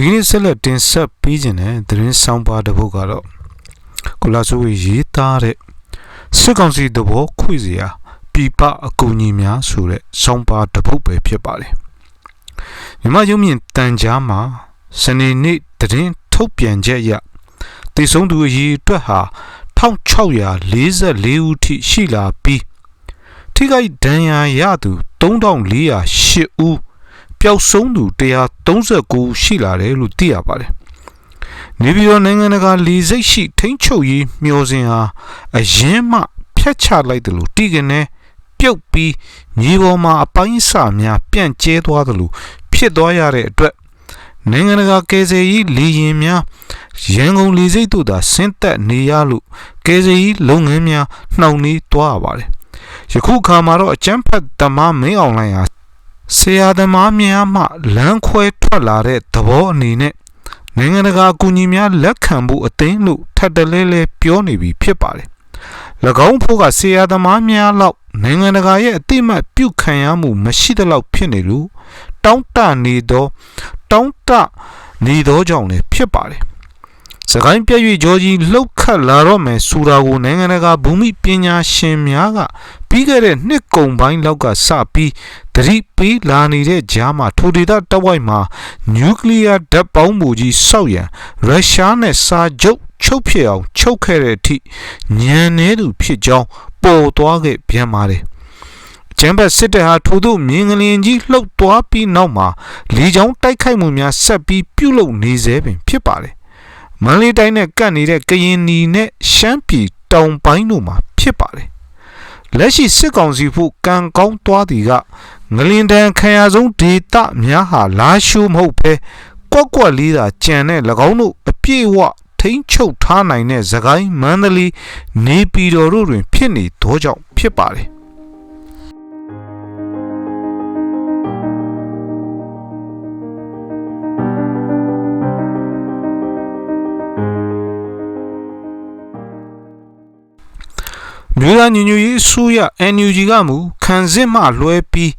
ဒီကနေ့ဆက်လက်တင်ဆက်ပေးခြင်းတဲ့သတင်းဆောင်ပါတစ်ပုဒ်ကတော့ကိုလာဆိုရေးသားတဲ့စစ်ကောင်စီတဘောခွေစရာပြပအကူအညီများဆိုတဲ့ဆောင်ပါတစ်ပုဒ်ပဲဖြစ်ပါတယ်မြမရုံမြင့်တန်ကြားမှာစနေနေ့သတင်းထုတ်ပြန်ချက်အရတေဆုံးသူအရေးအတွက်ဟာ1644ဦးထိရှိလာပြီးထိခိုက်ဒဏ်ရာရသူ3408ဦး ပျောက်ဆုံးသူ139ရှိလာတယ်လို့သိရပါတယ်။နေပြည်တော်နိုင်ငံတကာလီစိတ်ရှိထိန်းချုပ်ရေးမျှော်စင်ဟာအရင်မှဖျက်ချလိုက်တယ်လို့တီကနေပြုတ်ပြီးမြေပေါ်မှာအပိုင်းစာများပြန့်ကျဲသွားတယ်လို့ဖြစ်သွားရတဲ့အတွက်နိုင်ငံတကာကယ်ဆယ်ရေးလေယာဉ်များရန်ကုန်လေဆိပ်သို့သာဆင်းသက်နေရလို့ကယ်ဆယ်ရေးလုပ်ငန်းများနှောင့်နှေးသွားရပါတယ်။ယခုခါမှာတော့အကျန်းဖတ်သမားမင်းအောင်လှိုင်ဟာ ဆရာသမားများမှလမ်းခွဲထွက်လာတဲ့သဘောအနေနဲ့နိုင်ငံတကာအကူအညီများလက်ခံဖို့အသင်းလို့ထပ်တလဲလဲပြောနေပြီဖြစ်ပါတယ်။၎င်းဖို့ကဆရာသမားများလောက်နိုင်ငံတကာရဲ့အတိမတ်ပြုခံရမှုမရှိသလောက်ဖြစ်နေလို့တောင်းတနေသောတောင်းတနေသောကြောင့်လည်းဖြစ်ပါတယ် စကိုင်းပြည့်၍ဂျော်ဂျီလှုပ်ခတ်လာတော့မယ်ဆိုတာကိုနိုင်ငံတကာဘူမိပညာရှင်များကပြီးခဲ့တဲ့နှစ်ကုံပိုင်းလောက်ကစပြီးသတိပေးလာနေတဲ့ကြားမှာထိုဒေသတဝိုက်မှာနျူကလ িয়ার ဓာတ်ပေါင်းမူကြီးစောက်ရန်ရုရှားနဲ့စာချုပ်ချုပ်ဖြစ်အောင်ချုပ်ခဲ့တဲ့အထိညံနေသူဖြစ်ကြောင်းပေါ်သွားခဲ့ပြန်ပါတယ်ကျမ်းဘတ်စစ်တပ်ဟာထို့သို့မြင်းကလင်ကြီးလှုပ်သွားပြီးနောက်မှာလေကြောင်းတိုက်ခိုက်မှုများဆက်ပြီးပြုလုပ်နေသေးပင်ဖြစ်ပါတယ် မန္တလေးတိုင်းနဲ့ကပ်နေတဲ့ကရင်နီနဲ့ရှမ်းပြည်တောင်ပိုင်းတို့မှာဖြစ်ပါတယ်လက်ရှိစစ်ကောင်စီဖို့ကံကောင်းသွားသည်ကငလင်တန်ခံရဆုံးဒေသများဟာလာရှိုးမဟုတ်ပဲကွက်ကွက်လေးသာကြံတဲ့၎င်းတို့အပြည့်အဝထိန်းချုပ်ထားနိုင်တဲ့သခိုင်းမန္တလေးနေပြည်တော်တို့တွင်ဖြစ်နေသောကြောင့်ဖြစ်ပါတယ် မြို့သားညီညွတ်ရေးအစိုးရ NUG ကမူခံစစ်မှလွှဲပြီး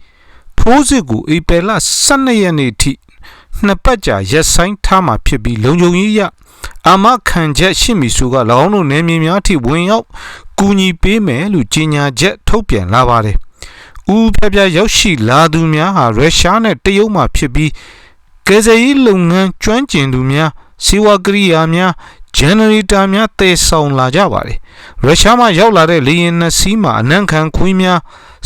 ထိုးစစ်ကိုဧပြီလ12ရက်နေ့ထိနှစ်ပတ်ကြာရက်ဆိုင်ထားမှာဖြစ်ပြီးလုံခြုံရေးရအာမခံချက်ရှိမည်ဆိုက၎င်းတို့နယ်မြေများထိဝင်ရောက်ကူညီပေးမယ်လို့ကြေညာချက်ထုတ်ပြန်လာပါတယ်။ဦးပြပြရောက်ရှိလာသူများဟာရုရှားနဲ့တရုတ်မှဖြစ်ပြီးကယ်ဆယ်ရေးလုပ်ငန်းကျွမ်းကျင်သူများစေဝါကရိယာများ ဂျန်နရေတာများတည်ဆောင်လာကြပါတယ်။ရုရှားမှရောက်လာတဲ့လေယာဉ်နှစ်စီးမှာအနံခံခွေးများ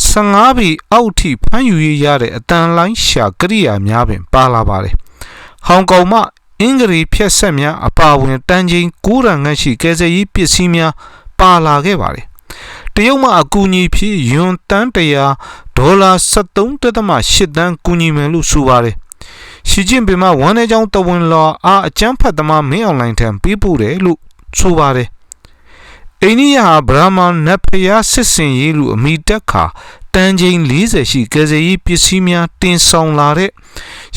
15ဘီအောက်ထိဖမ်းယူရတဲ့အတန်လိုင်းရှာကရိယာများပင်ပါလာပါတယ်။ဟောင်ကောင်မှအင်္ဂလိပ်ဖြက်ဆက်များအပါဝင်တန်ချိန်9ရန်ငတ်ရှိကယ်ဆယ်ရေးပစ္စည်းများပါလာခဲ့ပါတယ်။တရုတ်မှအကူအညီဖြင့်ယွန်တန်းတရာဒေါ်လာ73.8တန်းကူညီမယ်လို့ဆိုပါတယ် ရှီကျင်းပင်မှဝန်ထဲကြောင်းတဝန်လာအားအကျန်းဖတ်သမားမင်းအွန်လိုင်းထံပေးပို့တယ်လို့ဆိုပါတယ်အိန္ဒိယဟာဗြဟ္မန်နတ်ဖျားစစ်စင်ရေးလူအမိတက်ခါတန်ချိန်40ရှိကယ်ဆယ်ရေးပစ္စည်းများတင်ဆောင်လာတဲ့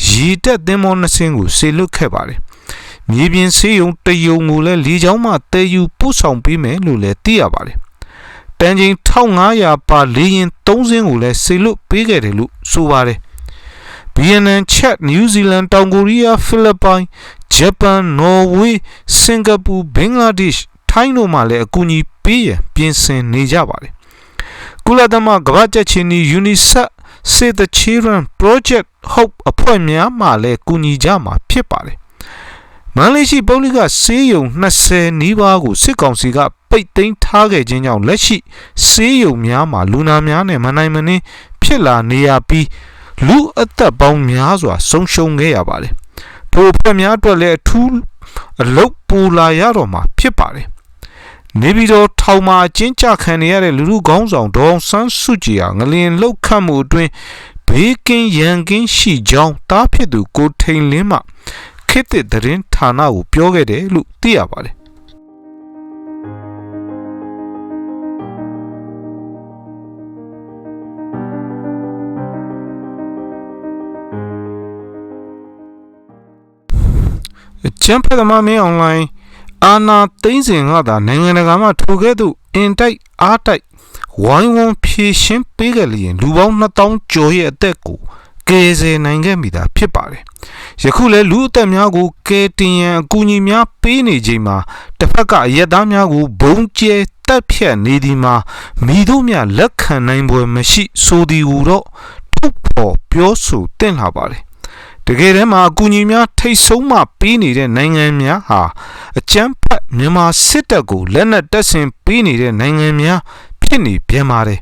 ရေတက်သင်္ဘောနှစ်စင်းကိုဆေလွတ်ခဲ့ပါတယ်။မြေပြင်ဆေးရုံတယုံကိုလည်းလေကြောင်းမှတည်ယူပို့ဆောင်ပေးမယ်လို့လည်းသိရပါတယ်။တန်ချိန်1500ပါလေရင်3စင်းကိုလည်းဆေလွတ်ပေးခဲ့တယ်လို့ဆိုပါတယ် ဗီယက်နမ်ချက်နယူးဇီလန်တောင်ကိုရီးယားဖိလစ်ပိုင်ဂျပန်နော်ဝေးစင်ကာပူဘင်္ဂလားဒေ့ရှ်ထိုင်းတို့မှလည်းအကူအညီပေးရန်ပြင်ဆင်နေကြပါတယ်ကုလသမဂ္ဂကမ္ဘာ့ကြက်ချီနီ UNICEF Save the Children Project Hope အဖွဲ့များမှလည်းကူညီကြမှာဖြစ်ပါတယ်မန်လေးရှိပုဂ္ဂလိကဆေးရုံ20နီးပါးကိုစစ်ကောင်စီကပိတ်သိမ်းထားခဲ့ခြင်းကြောင့်လက်ရှိဆေးရုံများမှာလူနာများနဲ့မနိုင်မနှင်းဖြစ်လာနေရပြီး လူအသက်ပေါင်းများစွာဆုံးရှုံးခဲ့ရပါတယ်။ထိုအဖွဲ့များအတွက်လည်းအထူးအလုတ်ပူလာရတော့မှာဖြစ်ပါတယ်။နေပြည်တော်ထောင်မှာအကျဉ်းချခံနေရတဲ့လူလူကောင်းဆောင်ဒေါအောင်ဆန်းစုကြည်ဟာငလင်လှုပ်ခတ်မှုအတွင်းဘေးကင်းရန်ကင်းရှိကြောင်းတားဖြစ်သူကိုထိန်လင်းမှခေတ်သစ်သတင်းဌာနကိုပြောခဲ့တယ်လို့သိရပါတယ် ကျန်းဖက်သမားမင်းအွန်လိုင်းအာနာသိန်းစဉ်ကသာနိုင်ငံတကာမှထိုကဲ့သို့အင်တိုက်အားတိုက်ဝိုင်းဝန်းဖြည့်ရှင်းပေးကြလျင်လူပေါင်း2000ကျော်ရဲ့အသက်ကိုကယ်ဆယ်နိုင်ခဲ့မိတာဖြစ်ပါတယ်ယခုလည်းလူအသက်များကိုကယ်တင်ရန်အကူအညီများပေးနေချိန်မှာတစ်ဖက်ကအရက်သားများကိုဘုံကျဲတက်ဖြတ်နေသည်မှာမိတို့များလက်ခံနိုင်ပွဲမရှိဆိုသည်ဟူတော့ထုတ်ဖို့ပြောဆိုတင်လာပါတယ် တကယ်တမ်းမှာအကူအညီများထိတ်ဆုံးမှပေးနေတဲ့နိုင်ငံများဟာအကြမ်းဖက်မြန်မာစစ်တပ်ကိုလက်နက်တပ်ဆင်ပေးနေတဲ့နိုင်ငံများဖြစ်နေပြန်ပါတယ်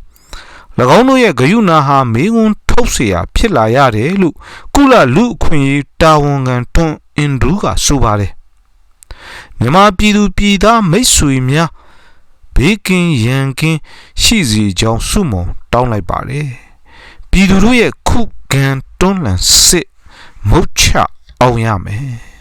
၎င်းတို့ရဲ့ဂယုဏဟာမေးခွန်းထုတ်เสียဖြစ်လာရတယ်လို့ကုလလူအခွင့်အရေးတာဝန်ခံတွန်းအင်ဒရူးကဆိုပါတယ်မြန်မာပြည်သူပြည်သားမိတ်ဆွေများဘေးကင်းရန်ကင်းရှိစီကြောင်းဆုမွန်တောင်းလိုက်ပါတယ်ပြည်သူတို့ရဲ့ခုခံတွန်းလှန်စစ် မုတ်ချအောင်ရမယ်